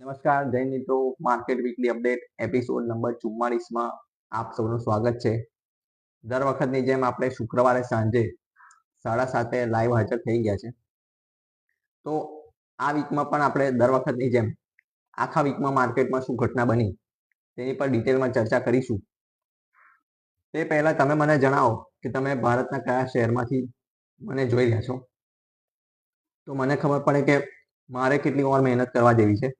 નમસ્કાર, જય મિત્રો. Market weekly update episode number ચુમ્માળીસમાં આપ સૌનું સ્વાગત છે. દર વખતની જેમ આપણે શુક્રવારે સાંજે સાડા સાતે લાઈવ હાજર થઈ ગયા છે. તો આ વીકમાં પણ આપણે દર વખતની જેમ આખા વીકમાં માર્કેટમાં શું ઘટના બની તેની પર ડિટેલમાં ચર્ચા કરીશું. તે પહેલાં તમે મને જણાવો કે તમે ભારતના કયા શહેરમાંથી મને જોઈ રહ્યા છો? તો મને ખબર પડે કે મારે કેટલી વાર મહેનત કરવા જેવી છે.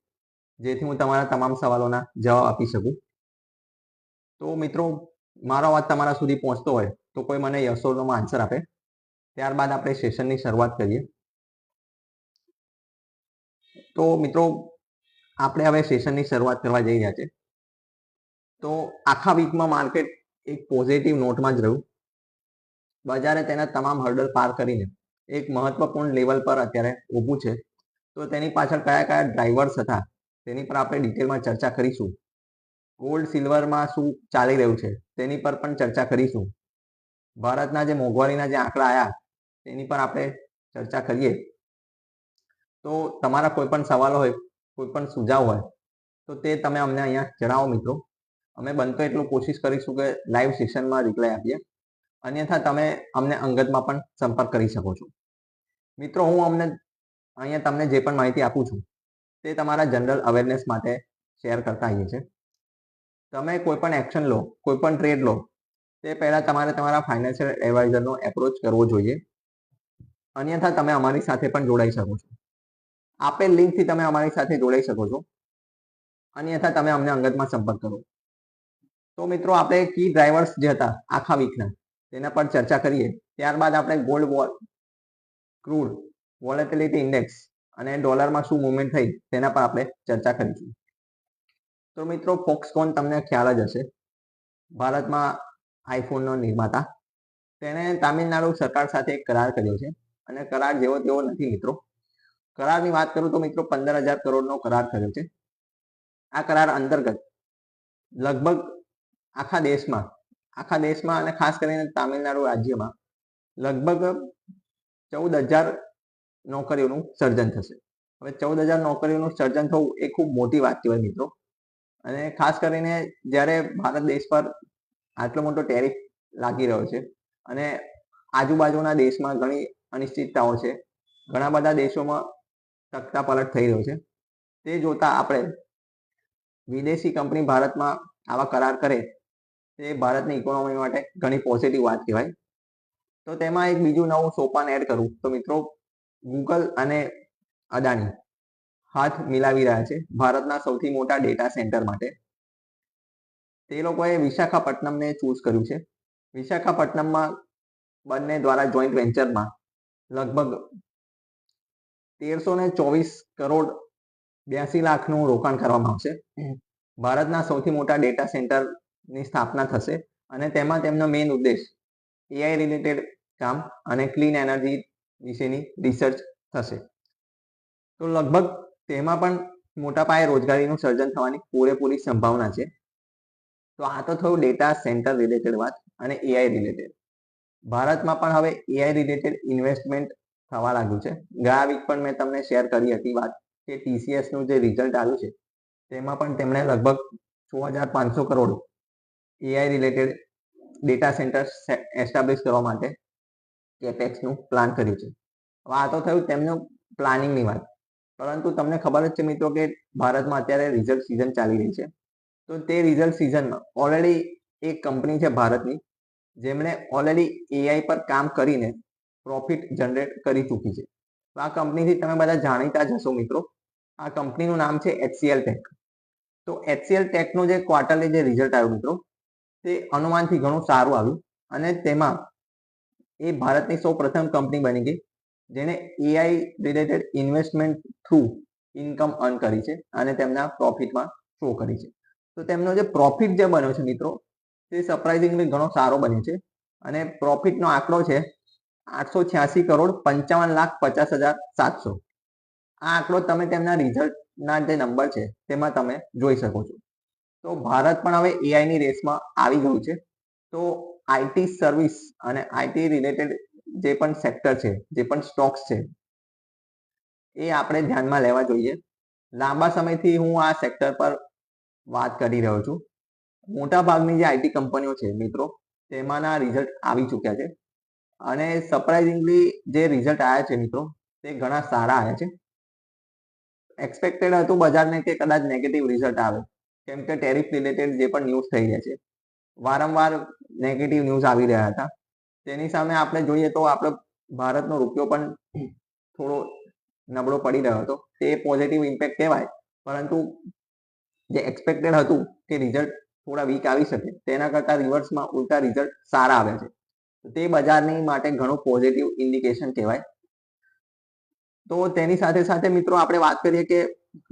જેથી હું તમારા તમામ સવાલોના જવાબ આપી શકું. તો મિત્રો, મારો વાત તમારા સુધી પહોંચતો હોય તો કોઈ મને યસોનો આન્સર આપે. ત્યારબાદ આપણે સેશનની શરૂઆત કરીએ. તો મિત્રો, આપણે હવે સેશનની શરૂઆત કરવા જઈ રહ્યા છે. તો આખા વીકમાં માર્કેટ એક પોઝિટિવ નોટમાં જ રહ્યું. બજારે તેના તમામ હર્ડલ પાર કરીને એક મહત્વપૂર્ણ લેવલ પર અત્યારે ઊભું છે. તો તેની પાછળ કયા કયા ડ્રાઈવર્સ હતા? તેની પર આપણે ડિટેલમાં ચર્ચા કરીશું. ગોલ્ડ સિલ્વરમાં શું ચાલી રહ્યું છે? તેની પર પણ ચર્ચા કરીશું. ભારતના જે મોંઘવારીના જે આંકડા આવ્યા તેની પર આપણે ચર્ચા કરીએ. તો તમારા કોઈ પણ સવાલો હોય, કોઈ પણ સુઝાવ હોય, તો તે તમે અમને અહીંયા જણાવો મિત્રો. અમે બનતો એટલું કોશિશ કરીશું કે લાઈવ સેશનમાં રિપ્લાય આપીએ. અન્યથા તમે અમને અંગતમાં પણ સંપર્ક કરી શકો છો. મિત્રો, હું અમને, અહીંયા તમને જે પણ માહિતી આપું છું તે તમારા જનરલ અવેરનેસ માટે શેર કરતા આવીએ છીએ. તમે કોઈ પણ એક્શન લો, કોઈ પણ ટ્રેડ લો, તે પહેલાં તમારે તમારા ફાઇનાન્શિયલ એડવાઇઝરનો એપ્રોચ કરવો જોઈએ. અન્યથા તમે અમારી સાથે પણ જોડાઈ શકો છો. આપેલ લિંકથી તમે અમારી સાથે જોડાઈ શકો છો. અન્યથા તમે અમને અંગતમાં સંપર્ક કરો. તો મિત્રો, આપણે કી ડ્રાઈવર્સ જે હતા, આખા વીકના તેના પર ચર્ચા કરીએ. ત્યારબાદ આપણે gold vol crude volatility index અને ડોલરમાં શું મુવમેન્ટ થઈ તેના પર આપણે ચર્ચા કરીશું. તો મિત્રો ફોક્સકોન તમને ખ્યાલ જ હશે. ભારતમાં આઈફોનનો નિર્માતા. તેણે તામિલનાડુ સરકાર સાથે કરાર કર્યો છે. અને કરાર જેવો તેવો નથી મિત્રો. કરારની વાત કરું તો મિત્રો, પંદર હજાર કરોડનો કરાર કર્યો છે. આ કરાર અંતર્ગત લગભગ આખા દેશમાં આખા દેશમાં અને ખાસ કરીને તામિલનાડુ રાજ્યમાં લગભગ ચૌદ હજાર નોકરીઓનું સર્જન થશે. હવે ચૌદ હજાર નોકરીઓનું સર્જન થવું એ ખૂબ મોટી વાત કહેવાય મિત્રો. અને ખાસ કરીને જ્યારે ભારત દેશ પર આટલો મોટો ટેરિફ લાગી રહ્યો છે અને આજુબાજુના દેશમાં ઘણી અનિશ્ચિતતાઓ છે, ઘણા બધા દેશોમાં તકતા પલટ થઈ રહ્યો છે. તે જોતા આપણે વિદેશી કંપની ભારતમાં આવા કરાર કરે તે ભારતની ઇકોનોમી માટે ઘણી પોઝિટિવ વાત કહેવાય. તો તેમાં એક બીજું નવું સોપાન એડ કરું તો મિત્રો ગૂગલ અને અદાણી હાથ મિલાવી રહ્યા છે ભારતના સૌથી મોટા ડેટા સેન્ટર માટે. તે લોકોએ વિશાખાપટ્ટનમને ચૂઝ કર્યું છે. વિશાખાપટ્ટનમમાં બંને દ્વારા જોઈન્ટ વેન્ચરમાં લગભગ તેરસો ને ચોવીસ કરોડ બ્યાસી લાખનું રોકાણ કરવામાં આવશે. ભારતના સૌથી મોટા ડેટા સેન્ટરની સ્થાપના થશે અને તેમાં તેમનો મેઇન ઉદ્દેશ એઆઈ રિલેટેડ કામ અને ક્લીન એનર્જી વિશેની રિસર્ચ થશે. તો લગભગ તેમાં પણ મોટા પાયે રોજગારીનું સર્જન થવાની પૂરેપૂરી સંભાવના છે. તો આ તો થયું ડેટા સેન્ટર રિલેટેડ વાત અને એઆઈ રિલેટેડ ભારતમાં પણ હવે એઆઈ રિલેટેડ ઇન્વેસ્ટમેન્ટ થવા લાગ્યું છે. ગયા વીક પણ મેં તમને શેર કરી હતી વાત કે ટીસીએસનું જે રિઝલ્ટ આવ્યું છે, તેમાં પણ તેમણે લગભગ છ હજાર પાંચસો crore AI related data centre establish કરવા માટે કેપેક્સનું પ્લાન કર્યું છે. હવે આ તો થયું તેમનું પ્લાનિંગની વાત. પરંતુ તમને ખબર જ છે મિત્રો કે ભારતમાં અત્યારે રિઝલ્ટ સિઝન ચાલી રહી છે. તો તે રિઝલ્ટ સિઝનમાં ઓલરેડી એક કંપની છે ભારતની, જેમણે ઓલરેડી એઆઈ પર કામ કરીને પ્રોફિટ જનરેટ કરી ચૂકી છે. તો આ કંપનીથી તમે બધા જાણીતા જ હશો મિત્રો. આ કંપનીનું નામ છે એચસીએલ ટેક તો એચસીએલ ટેકનું જે ક્વાર્ટરલી જે રિઝલ્ટ આવ્યું મિત્રો, તે અનુમાનથી ઘણું સારું આવ્યું અને તેમાં એ ભારતની સૌ પ્રથમ કંપની બની ગઈ, જેણે AI related investment through income earn કરી છે અને તેમના પ્રોફિટમાં શો કરી છે. તો તેમનો જે પ્રોફિટ જે બન્યો છે મિત્રો, તે સરપ્રાઇઝિંગલી ઘણો સારો બન્યો છે અને પ્રોફિટનો આંકડો છે આઠસો છ્યાસી કરોડ પંચાવન લાખ પચાસ હજાર સાતસો. આ આંકડો તમે તેમના રિઝલ્ટના જે નંબર છે તેમાં તમે જોઈ શકો છો. તો ભારત પણ હવે એઆઈની રેસમાં આવી ગયું છે. તો આઈટી સર્વિસ અને આઈટી રિલેટેડ જે પણ સેક્ટર છે, જે પણ સ્ટોક્સ છે, એ આપણે ધ્યાનમાં લેવા જોઈએ. લાંબા સમયથી હું આ સેક્ટર પર વાત કરી રહ્યો છું. મોટાભાગની જે આઈટી કંપનીઓ છે મિત્રો, તેમાંના રિઝલ્ટ આવી ચૂક્યા છે. અને સરપ્રાઇઝિંગલી જે રિઝલ્ટ આવ્યા છે મિત્રો, તે ઘણા સારા આવ્યા છે. એક્સપેક્ટેડ હતું બજારને કે કદાચ નેગેટિવ રિઝલ્ટ આવે. કેમ કે ટેરિફ રિલેટેડ જે પણ ન્યૂઝ થઈ રહ્યા છે. વારંવાર નેગેટિવ ન્યૂઝ આવી રહ્યા હતા. તેની સામે આપણે જોઈએ તો આપણે ભારતનો રૂપિયો પણ થોડો નબળો પડી રહ્યો હતો. તે પોઝિટિવ ઇમ્પેક્ટ કહેવાય, પરંતુ જે એક્સપેક્ટેડ હતું કે રિઝલ્ટ થોડા વીક આવી શકે. તેના કરતાં રિવર્સમાં ઉલટા રિઝલ્ટ સારા આવે છે. તે બજારની માટે ઘણું પોઝિટિવ ઇન્ડિકેશન કહેવાય. તો તેની સાથે સાથે મિત્રો આપણે વાત કરીએ કે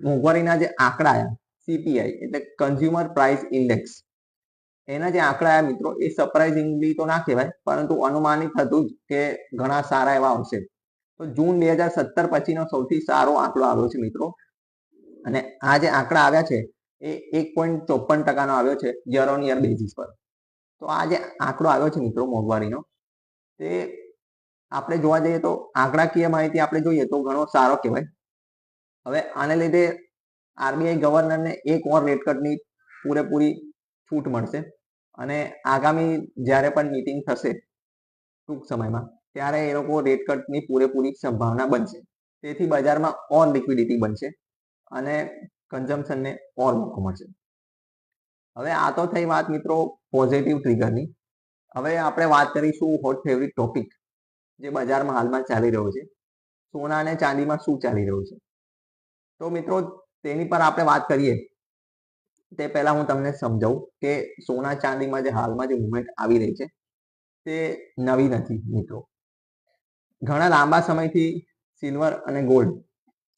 મોંઘવારીના જે આંકડા સીપીઆઈ એટલે કન્ઝ્યુમર પ્રાઇસ ઇન્ડેક્સ એના જે આંકડા આવ્યા મિત્રો, એ સરપ્રાઇઝિંગલી તો ના કહેવાય, પરંતુ અનુમાનિત હતું જ કે ઘણા સારા એવા આવશે. તો જૂન બે હજાર સત્તર પછીનો સૌથી સારો આંકડો આવ્યો છે મિત્રો. અને આ જે આંકડા આવ્યા છે, એ એક પોઈન્ટ ચોપન ટકાનો આવ્યો છે યર ઓન યર બેઝિસ પર. તો આ જે આંકડો આવ્યો છે મિત્રો મોંઘવારીનો, તે આપણે જોવા જઈએ તો આંકડાકીય માહિતી આપણે જોઈએ તો ઘણો સારો કહેવાય. હવે આને લીધે આરબીઆઈ ગવર્નરને એક ઓર રેટ કટની પૂરેપૂરી છૂટ મળશે. અને આગામી જ્યારે પણ મીટિંગ થશે ટૂંક સમયમાં, ત્યારે એ લોકો રેટ કટની પૂરેપૂરી સંભાવના બનશે. તેથી બજારમાં ઓન લિક્વિડિટી બનશે અને કન્ઝમ્પશનને ઓર મોકો મળશે. હવે આ તો થઈ વાત મિત્રો પોઝિટિવ ટ્રિગરની હવે આપણે વાત કરીશું હોટ ફેવરિટ ટોપિક જે બજારમાં હાલમાં ચાલી રહ્યો છે. સોના અને ચાંદીમાં શું ચાલી રહ્યું છે? તો મિત્રો તેની પર આપણે વાત કરીએ. તે પહેલા હું તમને સમજાવું કે સોના ચાંદીમાં જે હાલમાં જે મુવમેન્ટ આવી રહી છે, તે નવી નથી મિત્રો. ઘણા લાંબા સમયથી સિલ્વર અને ગોલ્ડ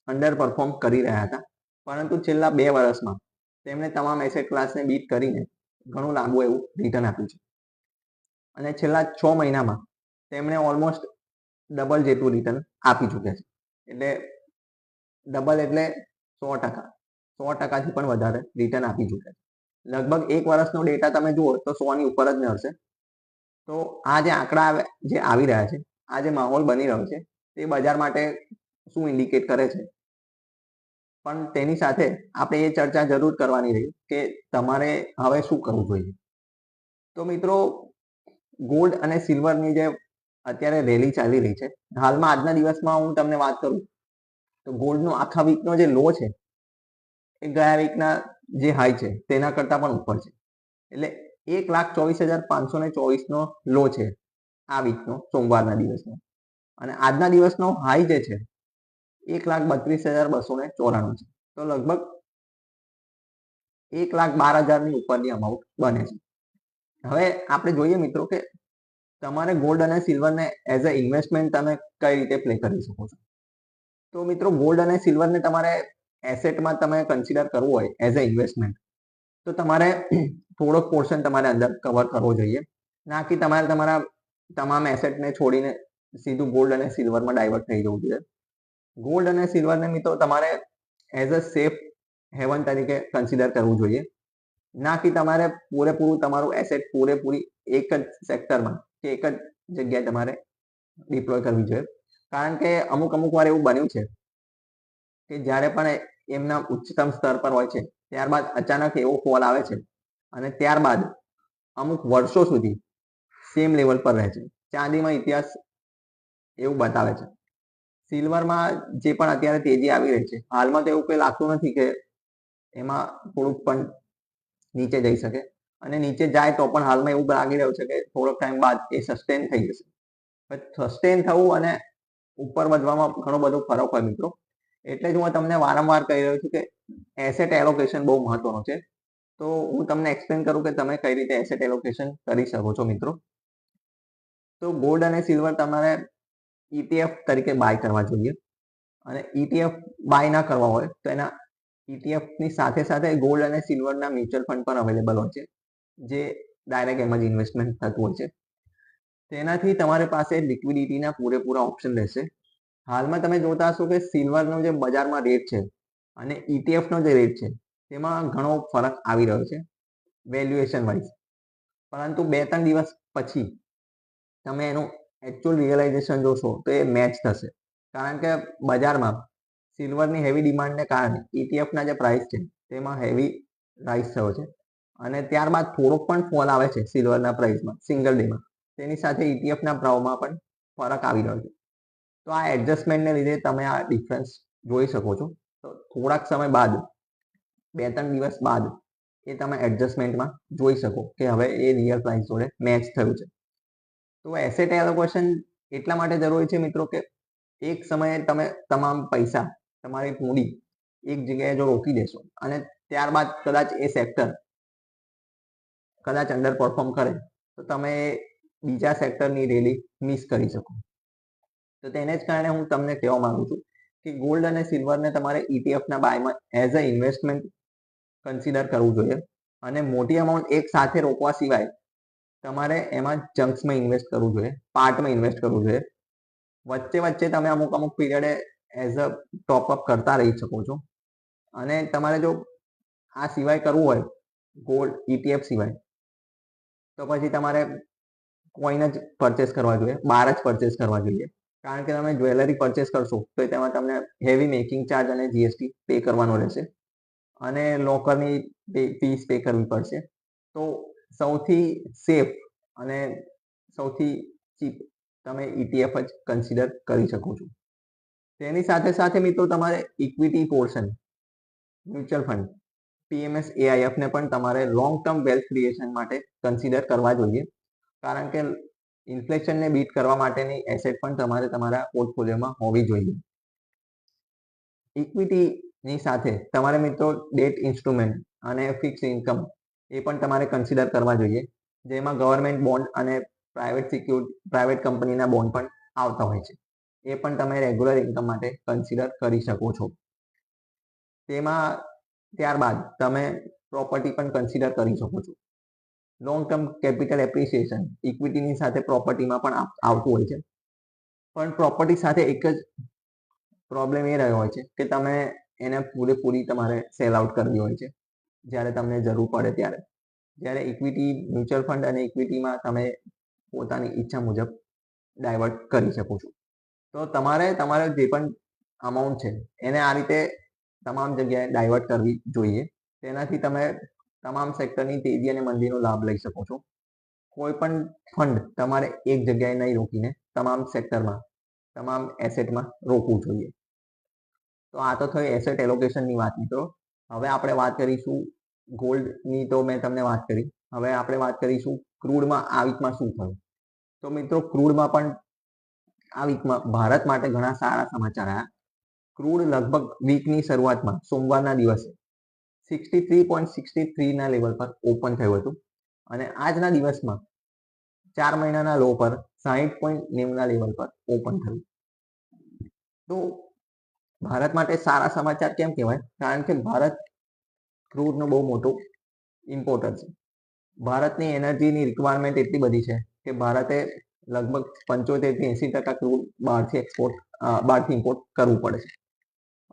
અંડર પરફોર્મ કરી રહ્યા હતા, પરંતુ છેલ્લા બે વર્ષમાં તેમણે તમામ એસેટ ક્લાસને બીટ કરીને ઘણું લાંબુ એવું રિટર્ન આપ્યું છે. અને છેલ્લા છ મહિનામાં તેમણે ઓલમોસ્ટ ડબલ જેટલું રિટર્ન આપી ચૂક્યા છે. એટલે ડબલ એટલે સો ટકા. સો ટકાથી પણ વધારે રિટર્ન આપી ચૂક્યા છે. લગભગ એક વર્ષનો ડેટા તમે જુઓ તો સોની ઉપર જ મળશે. તો આ જે આંકડા જે આવી રહ્યા છે, આ જે માહોલ બની રહ્યો છે, તે બજાર માટે શું ઇન્ડિકેટ કરે છે? પણ તેની સાથે આપણે એ ચર્ચા જરૂર કરવાની રહી કે તમારે હવે શું કરવું જોઈએ. તો મિત્રો ગોલ્ડ અને સિલ્વરની જે અત્યારે રેલી ચાલી રહી છે, હાલમાં આજના દિવસમાં હું તમને વાત કરું તો ગોલ્ડનો આખા વીકનો જે લો છે ગયા વીકના જે હાઈ છે, તેના કરતાં પણ ઉપર છે. એટલે એક લાખ ચોવીસ હજાર પાંચસો ને ચોવીસનો લો છે આ વીકનો સોમવારના દિવસનો. અને આજના દિવસનો હાઈ જે છે, એક લાખ બત્રીસ હજાર બસો ને ચોરાણું છે. તો લગભગ એક લાખ બાર હજારની ઉપરની અમાઉન્ટ બને છે. હવે આપણે જોઈએ મિત્રો કે તમારે ગોલ્ડ અને સિલ્વરને એઝ અ ઇન્વેસ્ટમેન્ટ તમે કઈ રીતે પ્લે કરી શકો છો? તો મિત્રો ગોલ્ડ અને સિલ્વરને તમારે એસેટમાં તમે કન્સિડર કરવું હોય એઝ અ ઇન્વેસ્ટમેન્ટ તો તમારે થોડોક પોર્શન તમારે અંદર કવર કરવો જોઈએ. ના કે તમારે તમારા તમામ એસેટને છોડીને સીધું ગોલ્ડ અને સિલ્વરમાં ડાયવર્ટ થઈ જવું જોઈએ. ગોલ્ડ અને સિલ્વરને મિત્રો તમારે એઝ અ સેફ હેવન તરીકે કન્સિડર કરવું જોઈએ. ના કે તમારે પૂરેપૂરું તમારું એસેટ પૂરેપૂરી એક જ સેક્ટરમાં કે એક જ જગ્યાએ તમારે ડિપ્લોય કરવી જોઈએ. કારણ કે અમુક અમુક વાર એવું બન્યું છે કે જ્યારે પણ એમના ઉચ્ચતમ સ્તર પર હોય છે. ત્યારબાદ અચાનક એવો ફોલ આવે છે. અને ત્યારબાદ અમુક વર્ષો સુધી સેમ લેવલ પર રહે છે. ચાંદીમાં ઇતિહાસ એવું બતાવે છે. સિલ્વરમાં જે પણ અત્યારે તેજી આવી રહી છે. હાલમાં તો એવું કંઈ લાગતું નથી કે એમાં થોડુંક પણ નીચે જઈ શકે. અને નીચે જાય તો પણ હાલમાં એવું લાગી રહ્યું છે કે થોડોક ટાઈમ બાદ એ સસ્ટેન થઈ જશે. સસ્ટેન થવું અને ઉપર વધવામાં ઘણો બધો ફરક હોય મિત્રો. એટલે જ હું તમને વારંવાર કહી રહ્યો છું કે એસેટ એલોકેશન બહુ મહત્વનું છે. તો હું તમને એક્સપ્લેન કરું કે તમે કઈ રીતે એસેટ એલોકેશન કરી શકો છો મિત્રો. તો ગોલ્ડ અને સિલ્વર તમારે ઈટીએફ તરીકે બાય કરવા જોઈએ. અને ઈટીએફ બાય ના કરવા હોય તો એના ઈટીએફની સાથે સાથે ગોલ્ડ અને સિલ્વરના મ્યુચ્યુઅલ ફંડ પણ અવેલેબલ હોય છે. જે ડાયરેક્ટ એમ જ ઇન્વેસ્ટમેન્ટ થતું હોય છે. તેનાથી તમારી પાસે લિક્વિડિટીના પૂરેપૂરા ઓપ્શન રહેશે. હાલમાં તમે જોતા હશો કે સિલ્વરનો જે બજારમાં રેટ છે અને ઈટીએફનો જે રેટ છે, તેમાં ઘણો ફરક આવી રહ્યો છે વેલ્યુએશન વાઇઝ પરંતુ બે ત્રણ દિવસ પછી તમે એનું એકચ્યુઅલ રિયલાઇઝેશન જોશો તો એ મેચ થશે. કારણ કે બજારમાં સિલ્વરની હેવી ડિમાન્ડને કારણે ઇટીએફના જે પ્રાઇસ છે, તેમાં હેવી રાઇઝ થયો છે. અને ત્યારબાદ થોડોક પણ ફોલ આવે છે સિલ્વરના પ્રાઇસમાં સિંગલ ડેમાં તેની સાથે ઇટીએફના ભાવમાં પણ ફરક આવી રહ્યો છે. તો આ એડજસ્ટમેન્ટને લીધે તમે આ ડિફરન્સ જોઈ શકો છો. તો થોડાક સમય બાદ બે ત્રણ દિવસ બાદ એ તમે એડજસ્ટમેન્ટમાં જોઈ શકો કે હવે એ રિયલ પ્રાઇસ જોડે મેચ થયું છે. તો એસેટ એલોકેશન એટલા માટે જરૂરી છે મિત્રો કે એક સમયે તમે તમામ પૈસા તમારી મૂડી એક જગ્યાએ જો રોકી દેશો અને ત્યારબાદ કદાચ એ સેક્ટર કદાચ અંડર પરફોર્મ કરે તો તમે બીજા સેક્ટરની રેલી મિસ કરી શકો. તો તેને જ કારણે હું તમને કહેવા માંગુ છું કે ગોલ્ડ અને સિલ્વરને તમારે ઇટીએફના બાયમાં એઝ અ ઇન્વેસ્ટમેન્ટ કન્સિડર કરવું જોઈએ અને મોટી અમાઉન્ટ એક સાથે રોકવા સિવાય તમારે એમાં જંક્સમાં ઇન્વેસ્ટ કરવું જોઈએ પાર્ટમાં ઇન્વેસ્ટ કરવું જોઈએ. વચ્ચે વચ્ચે તમે અમુક અમુક પીરિયડે એઝ અ ટોપઅપ કરતા રહી શકો છો. અને તમારે જો આ સિવાય કરવું હોય ગોલ્ડ ઇટીએફ સિવાય, તો પછી તમારે કોઈને જ પરચેસ કરવા જોઈએ બહાર જ પરચેસ કરવા જોઈએ. કારણ કે તમે જ્વેલરી પરચેસ કરશો, તો તેમાં તમને હેવી મેકિંગ ચાર્જ અને જીએસટી પે કરવાનો રહેશે. અને લોકરની ફીસ પે કરવી પડશે. તો સૌથી સેફ અને સૌથી ચીપ તમે ઇટીએફ જ કન્સિડર કરી શકો છો. તેની સાથે સાથે મિત્રો તમારે equity portion mutual fund PMS એઆઈએફને પણ તમારે લોંગ ટર્મ વેલ્થ ક્રિએશન માટે કન્સિડર કરવા જોઈએ. કારણ કે ઇન્ફ્લેશનને બીટ કરવા માટેની એસેટ પણ તમારે તમારા પોર્ટફોલિયોમાં હોવી જોઈએ. ઇક્વિટીની સાથે તમારે મિત્રો ડેટ ઇન્સ્ટ્રુમેન્ટ અને ફિક્સ ઇન્કમ એ પણ તમારે કન્સિડર કરવા જોઈએ. જેમાં ગવર્મેન્ટ બોન્ડ અને પ્રાઇવેટ સિક્યુર પ્રાઇવેટ કંપનીના બોન્ડ પણ આવતા હોય છે. એ પણ તમે રેગ્યુલર ઇન્કમ માટે કન્સિડર કરી શકો છો. તેમાં ત્યારબાદ તમે પ્રોપર્ટી પણ કન્સિડર કરી શકો છો. લોંગ ટર્મ કેપિટલ એપ્રિસિએશન ઇક્વિટીની સાથે પ્રોપર્ટીમાં પણ આવતું હોય છે. પણ પ્રોપર્ટી સાથે એક જ પ્રોબ્લેમ એ રહ્યો હોય છે કે તમે એને પૂરેપૂરી તમારે સેલ આઉટ કરવી હોય છે. જ્યારે તમને જરૂર પડે ત્યારે. જ્યારે ઇક્વિટી મ્યુચ્યુઅલ ફંડ અને ઇક્વિટીમાં તમે પોતાની ઈચ્છા મુજબ ડાયવર્ટ કરી શકો છો. તો તમારે તમારે જે પણ અમાઉન્ટ છે, એને આ રીતે તમામ જગ્યાએ ડાયવર્ટ કરવી જોઈએ. તેનાથી તમે તમામ સેક્ટરની તેજી અને મંદીનો લાભ લઈ શકો છો. કોઈ પણ ફંડ તમારે એક જગ્યાએ નહીં રોકીને તમામ સેક્ટરમાં તમામ એસેટમાં રોકવું જોઈએ. તો આ તો થઈ એસેટ એલોકેશનની વાત મિત્રો. હવે આપણે વાત કરીશું ગોલ્ડની તો મેં તમને વાત કરી. હવે આપણે વાત કરીશું ક્રૂડમાં આ વીકમાં શું થયું? તો મિત્રો ક્રૂડમાં પણ આ વીકમાં ભારત માટે ઘણા સારા સમાચાર આવ્યા ક્રૂડ લગભગ વીકની શરૂઆતમાં, સોમવારના દિવસે સિક્સટી થ્રી પોઈન્ટ સિક્સટી થ્રીના લેવલ પર ઓપન થયું હતું. અને આજના દિવસમાં ચાર મહિનાના લો પર સાહીઠ પોઈન્ટ નેવના લેવલ પર ઓપન થયું. તો ભારત માટે સારા સમાચાર કેમ કહેવાય? કારણ કે ભારત ક્રૂડનો બહુ મોટો ઇમ્પોર્ટર છે. ભારતની એનર્જીની રિક્વાયરમેન્ટ એટલી બધી છે કે ભારતે લગભગ પંચોતેરથી એંસી ટકા ક્રૂડ બહારથી એક્સપોર્ટ બહારથી ઇમ્પોર્ટ કરવું પડે છે.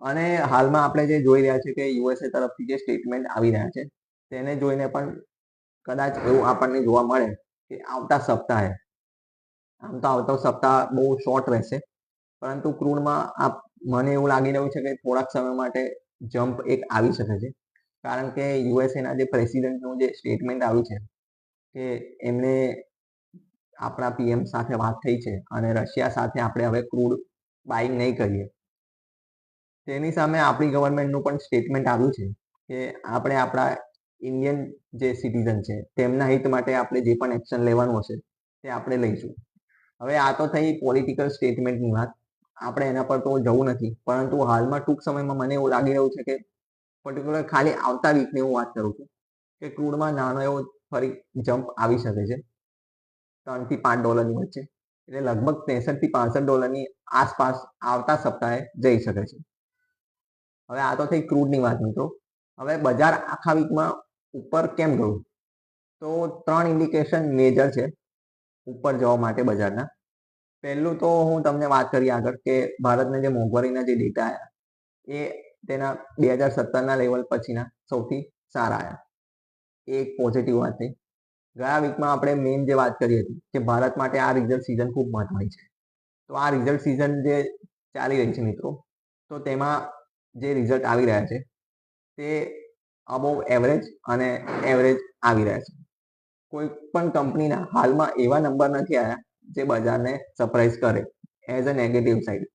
અને હાલમાં આપણે જે જોઈ રહ્યા છીએ કે યુએસએ તરફથી જે સ્ટેટમેન્ટ આવી રહ્યા છે, તેને જોઈને પણ કદાચ એવું આપણને જોવા મળે કે આવતા સપ્તાહે, આમ તો આવતા સપ્તાહ બહુ શોર્ટ રહેશે, પરંતુ ક્રૂડમાં આ મને એવું લાગી રહ્યું છે કે થોડાક સમય માટે જમ્પ એક આવી શકે છે. કારણ કે યુએસએના જે પ્રેસિડેન્ટનું જે સ્ટેટમેન્ટ આવ્યું છે, કે એમને આપણા પીએમ સાથે વાત થઈ છે અને રશિયા સાથે આપણે હવે ક્રૂડ બાઇંગ નહીં કરીએ તેની સામે આપણી ગવર્મેન્ટનું પણ સ્ટેટમેન્ટ આવ્યું છે કે આપણે આપણા ઇન્ડિયન જે સિટીઝન છે, તેમના હિત માટે આપણે જે પણ એક્શન લેવાનું હશે તે આપણે લઈશું. હવે આ તો થઈ પોલિટિકલ સ્ટેટમેન્ટની વાત. આપણે એના પર તો જવું નથી. પરંતુ હાલમાં ટૂંક સમયમાં મને એવું લાગી રહ્યું છે કે પર્ટિક્યુલર ખાલી આવતા વીકની હું વાત કરું છું કે ક્રૂડમાં નાનો એવો ફરી જમ્પ આવી શકે છે. ત્રણથી પાંચ ડોલરની વચ્ચે. એટલે લગભગ ત્રેસઠથી પાસઠ ડોલરની આસપાસ આવતા સપ્તાહે જઈ શકે છે. હવે આ તો થઈ ક્રૂડની વાત મિત્રો હવે બજાર આખા વીકમાં ઉપર કેમ ગયું? તો ત્રણ ઇન્ડિકેશન મેજર છે ઉપર જવા માટે બજારના. પહેલું તો હું તમને વાત કરી આગળ કે ભારતના જે મોંઘવારીના જે ડેટા આવ્યા એ તેના બે હજાર સત્તરના લેવલ પછીના સૌથી સારા આવ્યા એ એક પોઝિટિવ વાત થઈ. ગયા વીકમાં આપણે મેઇન જે વાત કરી હતી કે ભારત માટે આ રિઝલ્ટ સિઝન ખૂબ મહત્વની છે. તો આ રિઝલ્ટ સિઝન જે ચાલી રહી છે મિત્રો, તો તેમાં જે રિઝલ્ટ આવી રહ્યા છે, તે અબોવ એવરેજ અને એવરેજ આવી રહ્યા છે. કોઈ પણ કંપનીના હાલમાં એવા નંબર નથી આવ્યા જે બજારને સરપ્રાઈઝ કરે as a negative side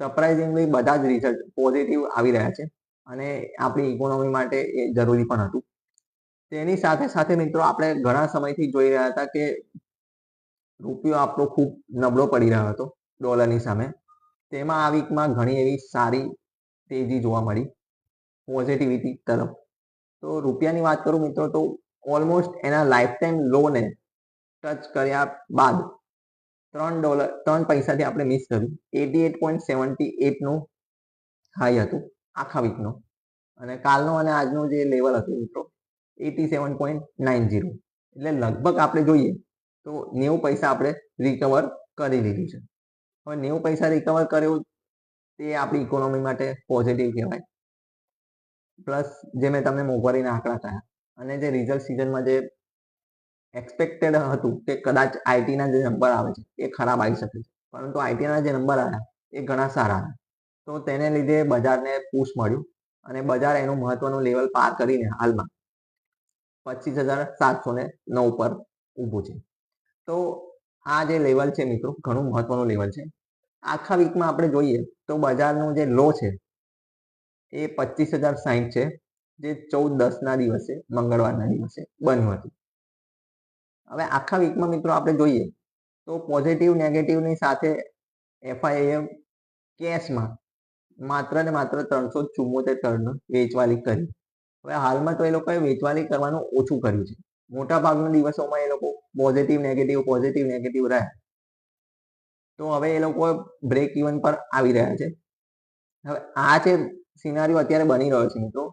surprisingly બધા જ રિઝલ્ટ પોઝિટિવ આવી રહ્યા છે અને આપણી ઇકોનોમી માટે એ જરૂરી પણ હતું. તેની સાથે સાથે મિત્રો આપણે ઘણા સમયથી જોઈ રહ્યા હતા કે રૂપિયો આપણો ખૂબ નબળો પડી રહ્યો હતો ડોલરની સામે. તેમાં આ વીકમાં ઘણી એવી સારી તેજી જોવા મળી. પોઝિટિવિટી તરફ. તો રૂપિયાની વાત કરું મિત્રો તો ઓલમોસ્ટ એના લાઈફ ટાઈમ લોને ટચ કર્યા બાદ ત્રણ ડોલર ત્રણ પૈસાથી આપણે મિસ કર્યું. એટી એટ પોઈન્ટ સેવન્ટી એટનું હાઈ હતું આખા વીકનો અને કાલનો અને આજનું જે લેવલ હતું મિત્રો eighty seven point nine zero એટલે લગભગ આપણે જોઈએ તો નેવું પૈસા આપણે રિકવર કરી લીધું છે. હવે નેવું પૈસા રિકવર કર્યું તે આપણી ઇકોનોમી માટે પોઝિટિવ કહેવાય. પ્લસ જે મેં તમને મોંઘવારીના આંકડા કહ્યા અને જે રિઝલ્ટ સિઝનમાં જે એક્સપેક્ટેડ હતું કે કદાચ આઈટીના જે નંબર આવે છે એ ખરાબ આવી શકે છે. પરંતુ આઈટીના જે નંબર આવ્યા એ ઘણા સારા આવ્યા. તો તેને લીધે બજારને પુશ મળ્યું અને બજાર એનું મહત્વનું લેવલ પાર કરીને હાલમાં પચીસ હજાર સાતસો ને નવ પર ઊભું છે. તો આ જે લેવલ છે મિત્રો, ઘણું મહત્વનું લેવલ છે. આખા વીકમાં આપણે જોઈએ તો બજારનું જે લો છે, એ પચીસ હજાર સાહીઠ છે, જે ચૌદ દસના દિવસે, મંગળવારના દિવસે બન્યું હતું હવે આખા વીકમાં મિત્રો આપણે જોઈએ તો પોઝિટિવ, નેગેટિવની સાથે એફઆઈએમ કેશમાં માત્ર ને માત્ર ત્રણસો ચુમ્મોતેર કરોડનું વેચવાલી કરી. હવે હાલમાં તો એ લોકોએ વેચવાલી કરવાનું ઓછું કર્યું છે. મોટા ભાગના દિવસોમાં એ લોકો પોઝિટિવ, નેગેટિવ પોઝિટિવ, નેગેટિવ રહ્યા. તો હવે એ લોકો બ્રેક ઇવન પર આવી રહ્યા છે. હવે આ જે સિનારીઓ અત્યારે બની રહ્યો છે મિત્રો,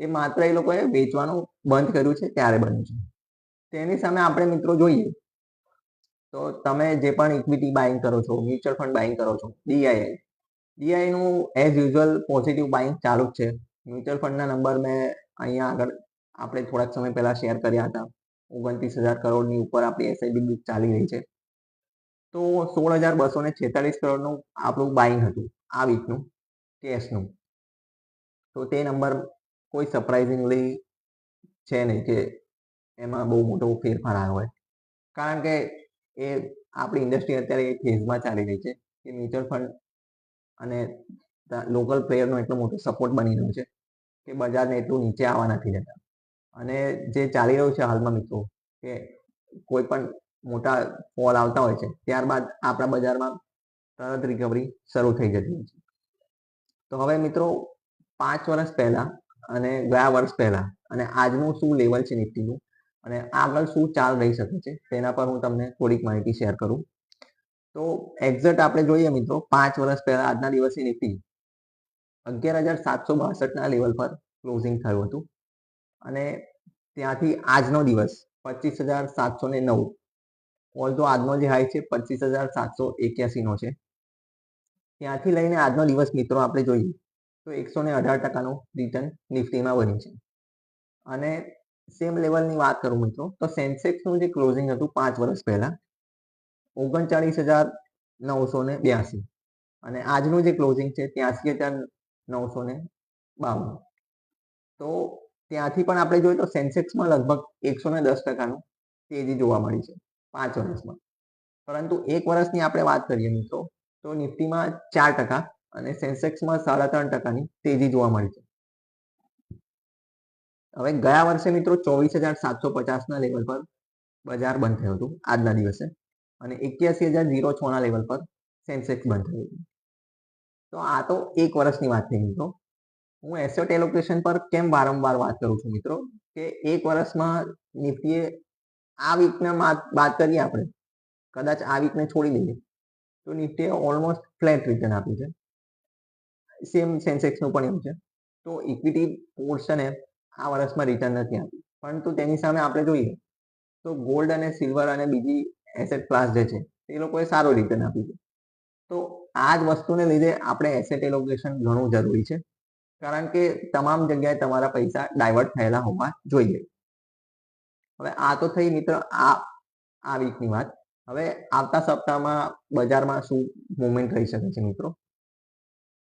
એ માત્ર એ લોકોએ વેચવાનું બંધ કર્યું છે ત્યારે બન્યું છે. તેની સામે આપણે મિત્રો જોઈએ, તો તમે જે પણ ઇક્વિટી બાઇંગ કરો છો મ્યુચ્યુઅલ ફંડ બાઇંગ કરો છો ડીઆઈઆઈ ડીઆઈનું એઝ યુઝ્યુઅલ પોઝિટિવ બાઇંગ ચાલુ જ છે. મ્યુચ્યુઅલ ફંડના નંબર મેં અહીંયા આગળ આપણે થોડાક સમય પહેલા શેર કર્યા હતા. ઓગણત્રીસ હજાર કરોડની ઉપર આપણી એસઆઈબી બુક ચાલી રહી છે. તો સોળ હજાર બસો ને છેતાલીસ કરોડનું આપણું બાઇંગ હતું, આ વીકનું કેશનું તો તે નંબર કોઈ સરપ્રાઇઝિંગલી છે નહીં કે એમાં બહુ મોટો ફેરફાર આવ્યો હોય. કારણ કે એ આપણી ઇન્ડસ્ટ્રી અત્યારે એ ફેઝમાં ચાલી રહી છે કે મ્યુચ્યુઅલ ફંડ અને લોકલ પ્લેયરનો એટલો મોટો સપોર્ટ બની રહ્યો છે કે બજારને એટલું નીચે આવવા નથી જતા અને જે ચાલી રહ્યું છે હાલમાં મિત્રો, કે કોઈ પણ મોટા ફોલ આવતા હોય છે, ત્યારબાદ આપણા બજારમાં તરત રિકવરી શરૂ થઈ જતી હોય છે. તો હવે મિત્રો પાંચ વર્ષ પહેલા અને ગયા વર્ષ પહેલા અને આજનું શું લેવલ છે નિફ્ટીનું અને આગળ શું ચાલ રહી શકે છે, તેના પર હું તમને થોડીક માહિતી શેર કરું. તો એક્ઝેક્ટ આપણે જોઈએ મિત્રો, પાંચ વર્ષ પહેલા આજના દિવસે નિફ્ટી અગિયાર હજાર સાતસો બાસઠના લેવલ પર ક્લોઝિંગ થયું હતું. અને ત્યાંથી આજનો દિવસ પચીસ હજાર સાતસો ને નવ ઓલ તો આજનો જે હાઈ છે, પચીસ હજાર સાતસો એક્યાસીનો છે. ત્યાંથી લઈને આજનો દિવસ મિત્રો આપણે જોઈએ, તો એકસો ને અઢાર ટકાનું રિટર્ન નિફ્ટીમાં બન્યું છે. અને સેમ લેવલની વાત કરું મિત્રો, તો સેન્સેક્સનું જે ક્લોઝિંગ હતું પાંચ વર્ષ પહેલા, ઓગણચાળીસ હજાર નવસો ને બ્યાસી. અને આજનું જે ક્લોઝિંગ છે, ત્યાંસી હજાર નવસો ને બાવન. તો ત્યાંથી પણ આપણે જોઈએ તો સેન્સેક્સમાં લગભગ એકસો ને દસ ટકાનું તેજી જોવા મળી છે. પાંચ વર્ષમાં. પરંતુ એક વર્ષની આપણે વાત કરીએ મિત્રો, તો નિફ્ટીમાં ચાર ટકા અને સેન્સેક્સમાં સાડા ત્રણ ટકાની તેજી જોવા મળી છે. હવે ગયા વર્ષે મિત્રો ચોવીસ હજાર સાતસો પચાસના લેવલ પર બજાર બંધ થયું હતું આજના દિવસે અને એક્યાસી હજાર ઝીરો છના લેવલ પર સેન્સેક્સ બંધ થયું હતું. તો આ તો એક વર્ષની વાત થઈ મિત્રો. હું એસેટ એલોકેશન પર કેમ વારંવાર વાત કરું છું મિત્રો, કે એક વર્ષમાં નિફ્ટીએ આ વીકના વાત કરીએ આપણે. કદાચ આ વીકને છોડી દઈએ. તો નિફ્ટીએ ઓલમોસ્ટ ફ્લેટ રિટર્ન આપ્યું છે. સેમ સેન્સેક્સનું પણ એવું છે. તો ઇક્વિટી પોર્શને આ વર્ષમાં રિટર્ન નથી આપ્યું પરંતુ તેની સામે આપણે જોઈએ તો ગોલ્ડ અને સિલ્વર અને બીજી એસેટ ક્લાસ જે છે એ લોકોએ સારું રિટર્ન આપ્યું છે. તો આ જ વસ્તુને લીધે આપણે એસેટ એલોકેશન ઘણું જરૂરી છે. કારણ કે તમામ જગ્યાએ તમારા પૈસા ડાયવર્ટ થયેલા હોવા જોઈએ. હવે આ તો થઈ મિત્ર, આ આ વીકની વાત. હવે આવતા સપ્તાહમાં બજારમાં શું મુવમેન્ટ રહી શકે છે મિત્રો?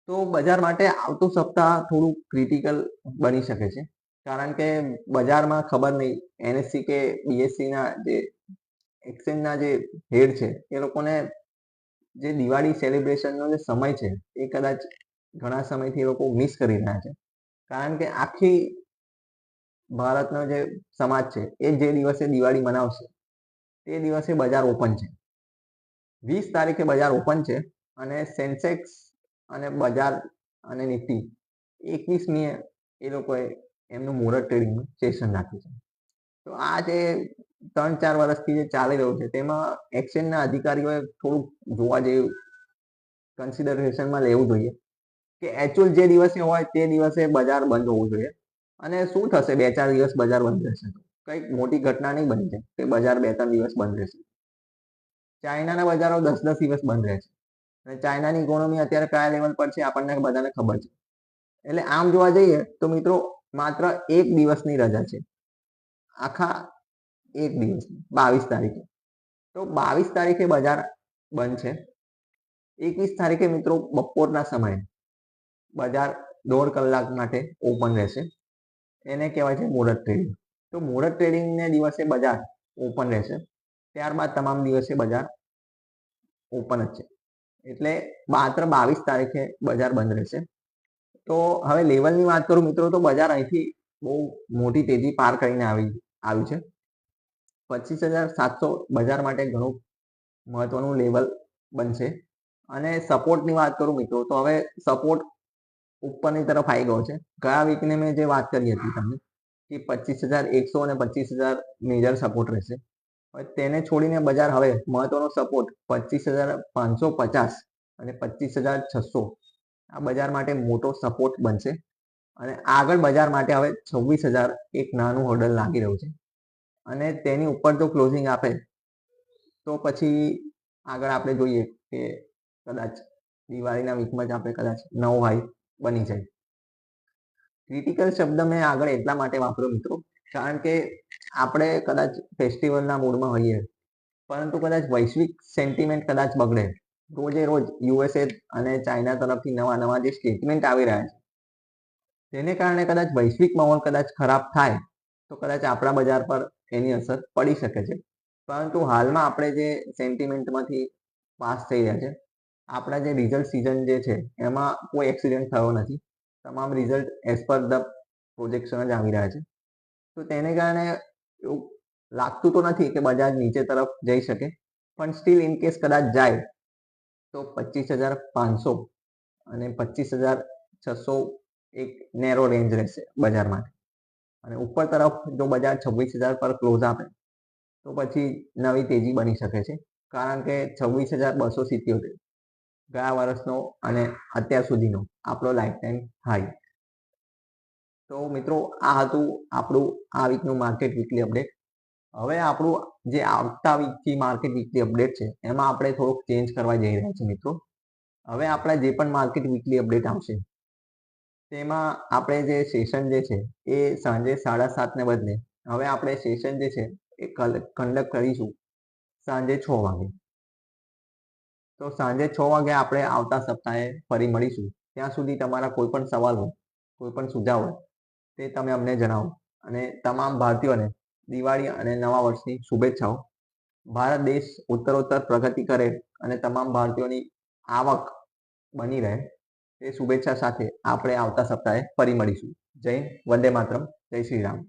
તો બજાર માટે આવતું સપ્તાહ થોડું ક્રિટિકલ બની શકે છે. કારણ કે બજારમાં ખબર નહીં એનએસસી કે બીએસસીના જે એક્સચેન્જના જે હેડ છે, એ લોકોને જે દિવાળી સેલિબ્રેશનનો જે સમય છે, એ કદાચ ઘણા સમયથી એ લોકો મિસ કરી રહ્યા છે. કારણ કે આખી ભારતનો જે સમાજ છે, એ જે દિવસે દિવાળી મનાવશે, તે દિવસે બજાર ઓપન છે. વીસ તારીખે બજાર ઓપન છે અને સેન્સેક્સ અને બજાર અને નિફ્ટી એકવીસમીએ એ લોકોએ એમનું મુહૂર્ત ટ્રેડિંગનું સેશન રાખ્યું છે. તો આ જે ત્રણ ચાર વર્ષથી જે ચાલી રહ્યું છે, તેમાં એક્સચેન્જના અધિકારીઓએ થોડુંક જોવા જેવું કન્સિડરેશનમાં લેવું જોઈએ કે એકચ્યુઅલ જે દિવસે હોય તે દિવસે બજાર બંધ હોવું જોઈએ. અને શું થશે? બે ચાર દિવસ બજાર બંધ રહેશે કંઈક મોટી ઘટના નહીં બની જાય કે બજાર બે ત્રણ દિવસ બંધ રહેશે. ચાઇનાના બજારો દસ દસ દિવસ બંધ રહે છે અને ચાઇનાની ઇકોનોમી અત્યારે કયા લેવલ પર છે આપણને બધાને ખબર છે. એટલે આમ જોવા જઈએ તો મિત્રો માત્ર એક દિવસની રજા છે. આખા એક દિવસ, બાવીસ તારીખે. તો બાવીસ તારીખે બજાર બંધ છે. એકવીસ તારીખે મિત્રો બપોરના સમયે બજાર દોઢ કલાક માટે ઓપન રહેશે. એને કહેવાય છે મુહૂર્ત ટ્રેડિંગ તો મુહૂર્ત ટ્રેડિંગને દિવસે બજાર ઓપન રહેશે. ત્યારબાદ તમામ દિવસે બજાર ઓપન જ છે. એટલે માત્ર બાવીસ તારીખે બજાર બંધ રહેશે. તો હવે લેવલની વાત કરું મિત્રો, તો બજાર અહીંથી બહુ મોટી તેજી પાર કરીને આવી આવી છે. પચીસ હજાર સાતસો બજાર માટે ઘણું મહત્વનું લેવલ બનશે. અને સપોર્ટની વાત કરું મિત્રો, તો હવે સપોર્ટ ઉપરની તરફ આવી ગયો છે. ગયા વીકને મેં જે વાત કરી હતી તમને કે પચીસ હજાર એકસો અને પચીસ હજાર મેજર સપોર્ટ રહેશે. તેને છોડીને બજાર હવે મહત્વનો સપોર્ટ પચીસ હજાર પાંચસો પચાસ અને પચીસ હજાર છસો. આ બજાર માટે મોટો સપોર્ટ બનશે અને આગળ બજાર માટે હવે છવ્વીસ હજાર એક નાનું હોર્ડલ લાગી રહ્યું છે. અને તેની ઉપર જો ક્લોઝિંગ આપે તો પછી આગળ આપણે જોઈએ કે કદાચ દિવાળીના વીકમાં જ આપણે કદાચ નવો હાઈ બની જાય. ક્રિટિકલ શબ્દ મેં આગળ એટલા માટે વાપર્યો મિત્રો, કારણ કે આપણે કદાચ ફેસ્ટિવલના મૂડમાં હોઈએ, પરંતુ કદાચ વૈશ્વિક સેન્ટિમેન્ટ કદાચ બગડે, રોજે રોજ યુએસએ અને ચાઇના તરફથી નવા નવા જે સ્ટેટમેન્ટ આવી રહ્યા છે, તેને કારણે કદાચ વૈશ્વિક માહોલ કદાચ ખરાબ થાય, તો કદાચ આપણા બજાર પર એની અસર પડી શકે છે. પરંતુ હાલમાં આપણે જે સેન્ટિમેન્ટમાંથી પાસ થઈ રહ્યા છે આપણા જે રિઝલ્ટ સિઝન જે છે, એમાં કોઈ એક્સિડન્ટ થયો નથી. તમામ result as per the projection જ આવી રહ્યા છે. તો તેને કારણે એવું લાગતું તો નથી કે બજાર નીચે તરફ જઈ શકે, પણ સ્ટીલ ઇન કેસ કદાચ જાય, તો પચીસ હજાર પાંચસો અને પચીસ હજાર છસો એક નેરો રેન્જ રહેશે બજાર માટે અને ઉપર તરફ જો બજાર છવ્વીસ હજાર પર ક્લોઝ આપે, તો પછી નવી તેજી બની શકે છે. કારણ કે છવ્વીસ હજાર બસો સિત્યોતેર ગયા વર્ષનો અને અત્યાર સુધીનો આપણો લાઈફ ટાઈમ હાઈ તો મિત્રો, આ હતું આપણું આ વીકનું માર્કેટ વીકલી અપડેટ હવે આપણું જે આવતા વીકથી માર્કેટ વીકલી અપડેટ છે, એમાં આપણે થોડુંક ચેન્જ કરવા જઈ રહ્યા છીએ મિત્રો. હવે આપણા જે પણ માર્કેટ વીકલી અપડેટ આવશે, તેમાં આપણે જે સેશન જે છે, એ સાંજે સાડા સાતને બદલે, હવે આપણે સેશન જે છે, એ કન્ડક્ટ કરીશું સાંજે છ વાગે. તો સાંજે છ વાગે આપણે આવતા સપ્તાહે ફરી મળીશું. ત્યાં સુધી તમારા કોઈ પણ સવાલ હોય કોઈ પણ સુઝાવ હોય, તે તમે અમને જણાવો. અને તમામ ભારતીયોને દિવાળી અને નવા વર્ષની શુભેચ્છાઓ. ભારત દેશ ઉત્તરોત્તર પ્રગતિ કરે અને તમામ ભારતીયોની આવક બની રહે, તે શુભેચ્છા સાથે આપણે આવતા સપ્તાહે ફરી મળીશું. જય વંદે માતરમ, જય શ્રી રામ.